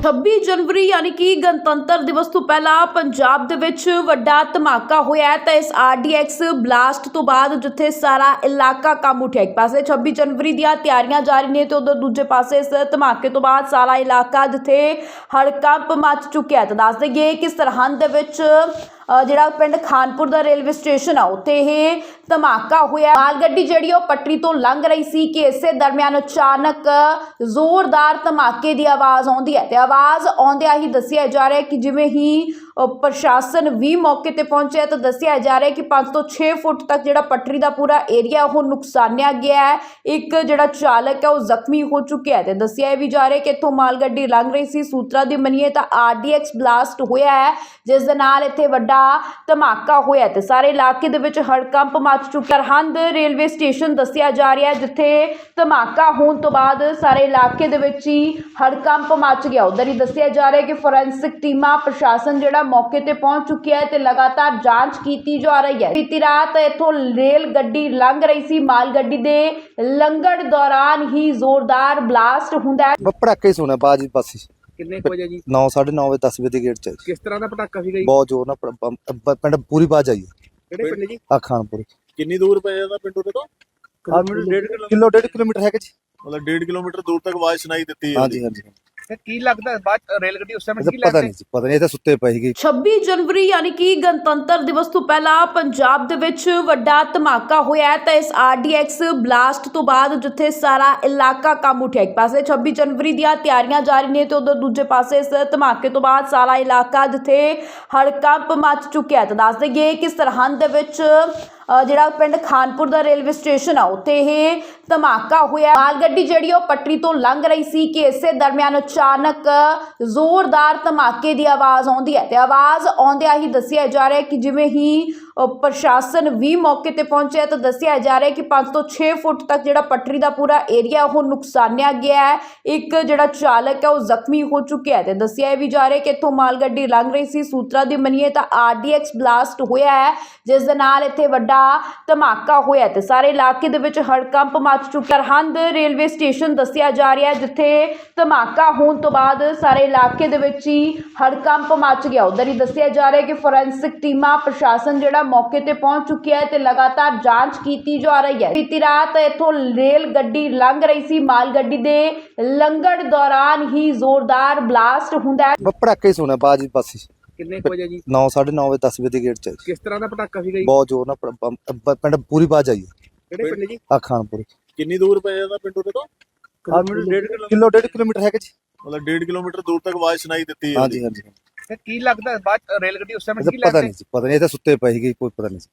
26 ਜਨਵਰੀ ਯਾਨੀ ਕਿ ਗਣਤੰਤਰ ਦਿਵਸ ਤੋਂ ਪਹਿਲਾਂ ਪੰਜਾਬ ਦੇ ਵਿੱਚ ਵੱਡਾ ਧਮਾਕਾ ਹੋਇਆ ਤਾਂ ਇਸ ਆਰਡੀਐਕਸ ਬਲਾਸਟ ਤੋਂ ਬਾਅਦ ਜਿੱਥੇ ਸਾਰਾ ਇਲਾਕਾ ਕੰਮ ਉੱਠਿਆ। ਇੱਕ ਪਾਸੇ 26 ਜਨਵਰੀ ਦੀਆਂ ਤਿਆਰੀਆਂ ਜਾਰੀ ਨੇ ਤੇ ਉਧਰ ਦੂਜੇ ਪਾਸੇ ਇਸ ਧਮਾਕੇ ਤੋਂ ਬਾਅਦ ਸਾਰਾ ਇਲਾਕਾ ਜਿੱਥੇ ਹੜਕੰਪ ਮਚ ਚੁੱਕਿਆ ਤਾਂ ਦੱਸ ਦਈਏ ਕਿ ਸਰਹੰਦ ਦੇ ਵਿੱਚ ਜਿਹੜਾ ਪਿੰਡ ਖਾਨਪੁਰ ਦਾ ਰੇਲਵੇ ਸਟੇਸ਼ਨ ਆ, ਉੱਥੇ ਇਹ ਧਮਾਕਾ ਹੋਇਆ। ਮਾਲ ਗੱਡੀ ਜਿਹੜੀ ਉਹ ਪਟਰੀ ਤੋਂ ਲੰਘ ਰਹੀ ਸੀ ਕਿ ਇਸੇ ਦਰਮਿਆਨ ਅਚਾਨਕ ਜ਼ੋਰਦਾਰ ਧਮਾਕੇ ਦੀ ਆਵਾਜ਼ ਆਉਂਦੀ ਹੈ। ਤੇ ਆਵਾਜ਼ ਆਉਂਦਿਆਂ ਹੀ ਦੱਸਿਆ ਜਾ ਰਿਹਾ ਕਿ ਜਿਵੇਂ ਹੀ ਪ੍ਰਸ਼ਾਸਨ ਵੀ ਮੌਕੇ ਤੇ ਪਹੁੰਚਿਆ ਤਾਂ ਦੱਸਿਆ ਜਾ ਰਿਹਾ ਕਿ 5 ਤੋਂ 6 ਫੁੱਟ ਤੱਕ ਜਿਹੜਾ ਪਟਰੀ ਦਾ ਪੂਰਾ ਏਰੀਆ ਉਹ ਨੁਕਸਾਨਿਆ ਗਿਆ ਹੈ। ਇੱਕ ਜਿਹੜਾ ਚਾਲਕ ਹੈ, ਉਹ ਜ਼ਖਮੀ ਹੋ ਚੁੱਕਿਆ ਹੈ ਤੇ ਦੱਸਿਆ ਵੀ ਜਾ ਰਿਹਾ ਕਿ ਇੱਥੋਂ ਮਾਲ ਗੱਡੀ ਲੰਘ ਰਹੀ ਸੀ, ਸੂਤਰਾਂ ਦੀ ਮੰਨੀਏ ਤਾਂ ਆਰਡੀਐਕਸ ਬਲਾਸਟ ਹੋਇਆ ਹੈ, ਜਿਸ ਦੇ ਨਾਲ ਇੱਥੇ ਵੱਡਾ ਧਮਾਕਾ ਹੋਇਆ ਤੇ ਸਾਰੇ ਇਲਾਕੇ ਦੇ ਵਿੱਚ ਹੜਕੰਪ ਮਚ ਚੁੱਕਾ ਸਰਹੰਦ ਰੇਲਵੇ ਸਟੇਸ਼ਨ ਦੱਸਿਆ ਜਾ ਰਿਹਾ ਜਿੱਥੇ ਧਮਾਕਾ ਹੋਣ ਤੋਂ ਬਾਅਦ ਸਾਰੇ ਇਲਾਕੇ ਦੇ ਵਿੱਚ ਹੀ ਹੜਕੰਪ ਮਚ ਗਿਆ। ਉਧਰ ਹੀ ਦੱਸਿਆ ਜਾ ਰਿਹਾ ਕਿ ਫੋਰੈਂਸਿਕ ਟੀਮਾਂ, ਪ੍ਰਸ਼ਾਸਨ ਜਿਹੜਾ ਮੌਕੇ ਤੇ ਪਹੁੰਚ ਚੁੱਕਿਆ ਹੈ ਤੇ ਲਗਾਤਾਰ ਜਾਂਚ ਕੀਤੀ ਜਾ ਰਹੀ ਹੈ। ਬੀਤੀ ਰਾਤ ਇੱਥੋਂ ਰੇਲ ਗੱਡੀ ਲੰਘ ਰਹੀ ਸੀ। ਮਾਲ ਗੱਡੀ ਦੇ ਲੰਘਣ ਦੌਰਾਨ ਹੀ ਜ਼ੋਰਦਾਰ ਬਲਾਸਟ ਹੁੰਦਾ ਹੈ। ਪਟਾਕੇ ਹੀ ਸੁਣਿਆ ਬਾਜ ਬਸ ਕਿੰਨੇ ਕੁ ਵਜੇ ਜੀ? 9 9:30 ਵਜੇ 10 ਵਜੇ ਦੇ ਗੇਟ ਚ। ਕਿਸ ਤਰ੍ਹਾਂ ਦਾ ਪਟਾਕਾ ਸੀਗਾ ਜੀ? ਬਹੁਤ ਜ਼ੋਰ ਨਾਲ ਪ- ਪ- ਪ- ਪਿੰਡ ਪੂਰੀ ਬਾਜ ਆਈ ਕਿਹੜੇ ਪਿੰਡ ਜੀ? ਆ ਖਾਨਪੁਰ। ਕਿੰਨੀ ਦੂਰ ਪਏ ਇਹਦਾ ਪਿੰਡੋਂ ਤੇ? ਤੋਂ ਕਿਲੋਮੀਟਰ ਡੇਢ ਕਿਲੋਮੀਟਰ। ਕਿਲੋ ਡੇਢ ਕਿਲੋਮੀਟਰ ਹੈਗਾ ਜੀ। ਮਤਲਬ 1.5 ਕਿਲੋਮੀਟਰ ਦੂਰ ਤੱਕ ਆਵਾਜ਼ ਸੁਣਾਈ ਦਿੱਤੀ ਹੈ। ਹਾਂਜੀ ਹਾਂਜੀ। ਤੇ ਕੀ ਲੱਗਦਾ ਬਾਅਦ 'ਚ ਰੇਲ ਗੱਡੀ ਉਸ ਸਮੇਂ ਇਹਦਾ ਕੀ ਪਤਾ ਲੱਗਦਾ? ਨਹੀਂ ਜੀ ਪਤਾ ਨਹੀਂ ਇਹ ਤਾਂ ਸੁੱਤੇ ਪਏ ਸੀਗੇ। 26 ਜਨਵਰੀ ਯਾਨੀ ਕਿ ਗਣਤੰਤਰ ਦਿਵਸ ਤੋਂ ਪਹਿਲਾਂ ਪੰਜਾਬ ਦੇ ਵਿੱਚ ਵੱਡਾ ਧਮਾਕਾ ਹੋਇਆ ਹੈ ਤਾਂ ਇਸ ਆਰਡੀਐਕਸ ਬਲਾਸਟ ਤੋਂ ਬਾਅਦ ਜਿੱਥੇ ਸਾਰਾ ਇਲਾਕਾ ਕੰਮ ਉੱਠਿਆ ਇੱਕ ਪਾਸੇ 26 ਜਨਵਰੀ ਦੀਆਂ ਤਿਆਰੀਆਂ ਜਾਰੀ ਨੇ ਤੇ ਉਧਰ ਦੂਜੇ ਪਾਸੇ ਇਸ ਧਮਾਕੇ ਤੋਂ ਬਾਅਦ ਸਾਰਾ ਇਲਾਕਾ ਜਿੱਥੇ ਹੜਕੰਪ ਮਚ ਚੁੱਕਿਆ ਹੈ। ਤਾਂ ਦੱਸ ਦਈਏ ਕਿ ਸਰਹੰਦ ਦੇ ਵਿੱਚ ਜਿਹੜਾ ਪਿੰਡ ਖਾਨਪੁਰ ਦਾ ਰੇਲਵੇ ਸਟੇਸ਼ਨ ਆ, ਉੱਥੇ ਇਹ ਧਮਾਕਾ ਹੋਇਆ। ਮਾਲ ਗੱਡੀ ਜਿਹੜੀ ਉਹ ਪਟਰੀ ਤੋਂ ਲੰਘ ਰਹੀ ਸੀ ਕਿ ਇਸੇ ਦਰਮਿਆਨ ਅਚਾਨਕ ਜ਼ੋਰਦਾਰ ਧਮਾਕੇ ਦੀ ਆਵਾਜ਼ ਆਉਂਦੀ ਹੈ। ਤੇ ਆਵਾਜ਼ ਆਉਂਦਿਆਂ ਹੀ ਦੱਸਿਆ ਜਾ ਰਿਹਾ ਕਿ ਜਿਵੇਂ ਹੀ ਪ੍ਰਸ਼ਾਸਨ ਵੀ ਮੌਕੇ ਤੇ ਪਹੁੰਚਿਆ ਤਾਂ ਦੱਸਿਆ ਜਾ ਰਿਹਾ ਕਿ 5 ਤੋਂ 6 ਫੁੱਟ ਤੱਕ ਜਿਹੜਾ ਪਟਰੀ ਦਾ ਪੂਰਾ ਏਰੀਆ, ਉਹ ਨੁਕਸਾਨਿਆ ਗਿਆ ਹੈ। ਇੱਕ ਜਿਹੜਾ ਚਾਲਕ ਹੈ, ਉਹ ਜ਼ਖਮੀ ਹੋ ਚੁੱਕਿਆ ਹੈ। ਤੇ ਦੱਸਿਆ ਵੀ ਜਾ ਰਿਹਾ ਕਿ ਇੱਥੋਂ ਮਾਲ ਗੱਡੀ ਲੰਘ ਰਹੀ ਸੀ। ਸੂਤਰਾਂ ਦੀ ਮੰਨੀਏ ਤਾਂ ਆਰਡੀਐਕਸ ਬਲਾਸਟ ਹੋਇਆ ਹੈ, ਜਿਸ ਦੇ ਨਾਲ ਇੱਥੇ ਵੱਡਾ ਧਮਾਕਾ ਹੋਇਆ ਤੇ ਸਾਰੇ ਇਲਾਕੇ ਦੇ ਵਿੱਚ ਹੜਕੰਪ ਮਚ ਚੁੱਕਾ ਸਰਹੰਦ ਰੇਲਵੇ ਸਟੇਸ਼ਨ ਦੱਸਿਆ ਜਾ ਰਿਹਾ ਜਿੱਥੇ ਧਮਾਕਾ ਹੋਣ ਤੋਂ ਬਾਅਦ ਸਾਰੇ ਇਲਾਕੇ ਦੇ ਵਿੱਚ ਹੀ ਹੜਕੰਪ ਮਚ ਗਿਆ। ਉਧਰ ਹੀ ਦੱਸਿਆ ਜਾ ਰਿਹਾ ਕਿ ਫੋਰੈਂਸਿਕ ਟੀਮਾਂ, ਪ੍ਰਸ਼ਾਸਨ ਜਿਹੜਾ ਮੌਕੇ ਤੇ ਪਹੁੰਚ ਚੁੱਕਿਆ ਹੈ ਤੇ ਲਗਾਤਾਰ ਜਾਂਚ ਕੀਤੀ ਜਾ ਰਹੀ ਹੈ। ਬੀਤੀ ਰਾਤ ਇੱਥੋਂ ਰੇਲ ਗੱਡੀ ਲੰਘ ਰਹੀ ਸੀ। ਮਾਲ ਗੱਡੀ ਦੇ ਲੰਘਣ ਦੌਰਾਨ ਹੀ ਜ਼ੋਰਦਾਰ ਬਲਾਸਟ ਹੁੰਦਾ ਹੈ। ਬ- ਪਟਾਕੇ ਹੀ ਸੁਣਿਆ ਕਿੰਨੇ ਕੁ ਵਜੇ ਜੀ? 9 9:30 ਵਜੇ 10 ਵਜੇ ਦੇ ਗੇਟ ਚ। ਕਿਸ ਤਰ੍ਹਾਂ ਦਾ ਪਟਾਕਾ ਸੀਗਾ ਜੀ? ਬਹੁਤ ਜ਼ੋਰ ਨਾਲ ਪ- ਪ- ਪ- ਪਿੰਡ ਪੂਰੀ ਬਾਜ ਆਈ ਕਿਹੜੇ ਪਿੰਡ ਜੀ? ਆ ਖਾਨਪੁਰ। ਕਿੰਨੀ ਦੂਰ ਪਏ ਇਹਦਾ ਪਿੰਡੋਂ ਤੇ? ਡੇਢ ਕਿਲੋਮੀਟਰ। ਕਿਲੋ ਡੇਢ ਕਿਲੋਮੀਟਰ ਹੈਗਾ ਜੀ। ਮਤਲਬ 1.5 ਕਿਲੋਮੀਟਰ ਦੂਰ ਤੱਕ ਆਵਾਜ਼ ਸੁਣਾਈ ਦਿੱਤੀ ਹੈ ਹਾਂਜੀ ਹਾਂਜੀ। ਤੇ ਕੀ ਲੱਗਦਾ ਬਾਅਦ 'ਚ ਰੇਲ ਗੱਡੀ ਉਸ ਸਮੇਂ ਇਹਦਾ ਕੀ ਪਤਾ ਲੱਗਦਾ? ਨਹੀਂ ਜੀ ਪਤਾ ਨਹੀਂ ਇਹ ਤਾਂ ਸੁੱਤੇ ਪਏ ਸੀਗੇ ਕੋਈ ਪਤਾ ਨਹੀਂ